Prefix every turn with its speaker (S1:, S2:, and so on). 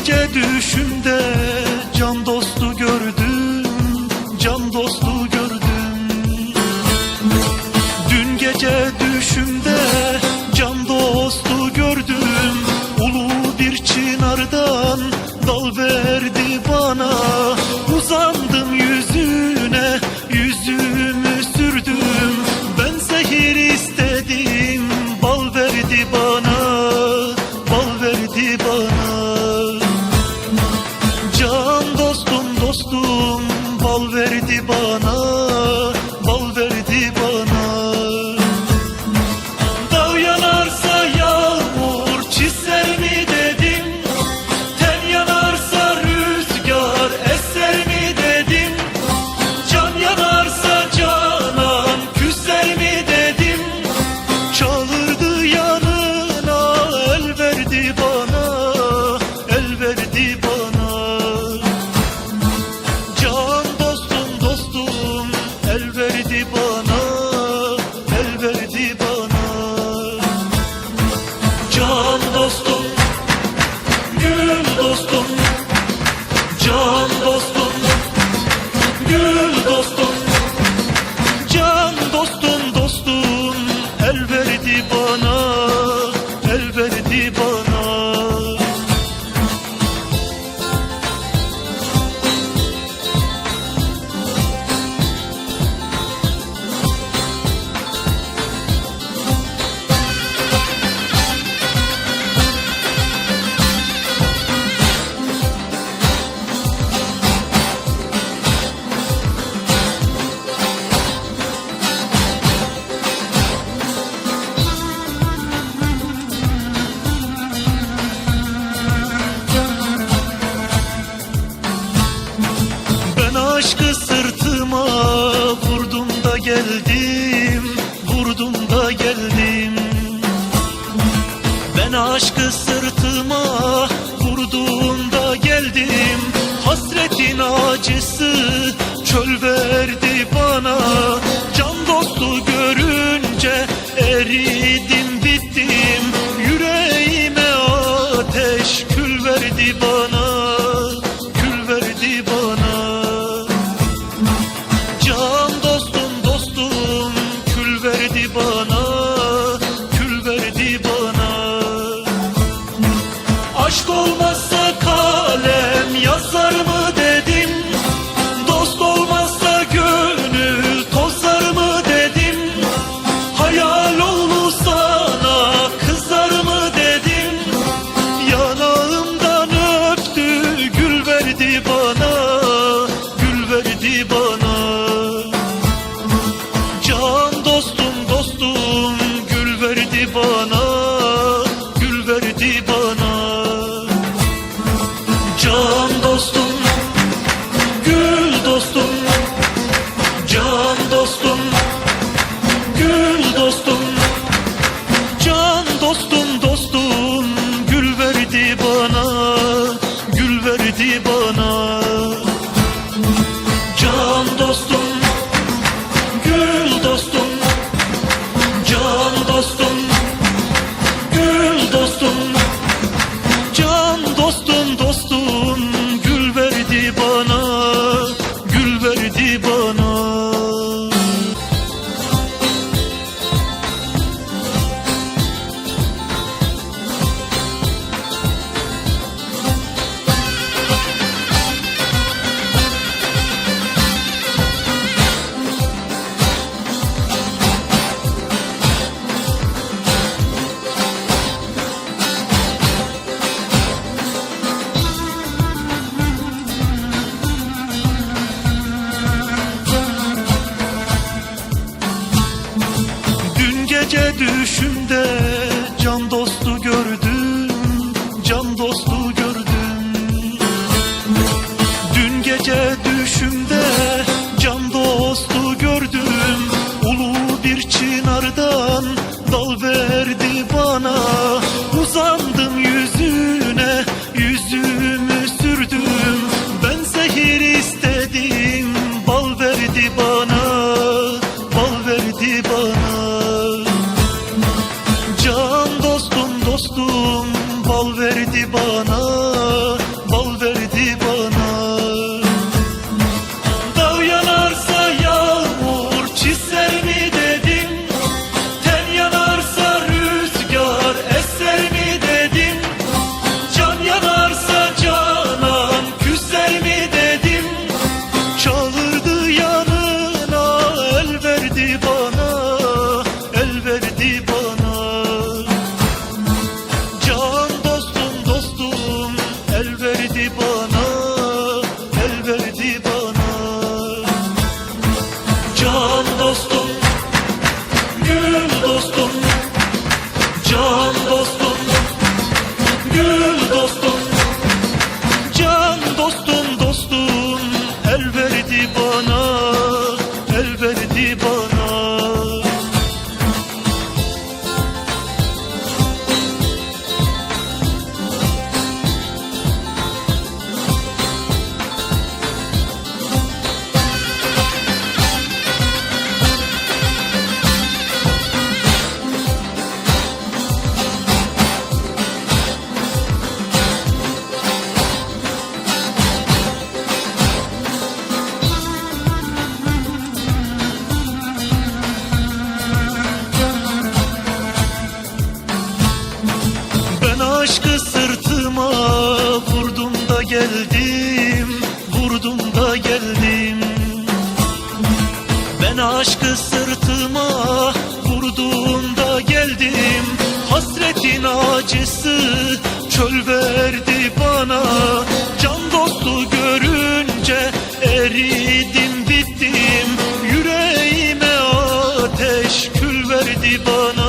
S1: Gece düşümde can dostu gördüm Can dostu gördüm. Dün gece düşümde can dostu gördüm. Ulu bir çınardan dal verdi bana. Uzandım yüzüne yüzümü sürdüm. Ben zehir istedim bal verdi bana Bal verdi bana. acostumbrar. Sırtıma vurdum da geldim Vurdum da geldim. Ben aşkı sırtıma vurdum da geldim. Hasretin acısı çöl verdi bana. gece düşümde people Çilemin acısı çöl verdi bana. Can dostu görünce eridim bittim. Yüreğime ateş kül verdi bana.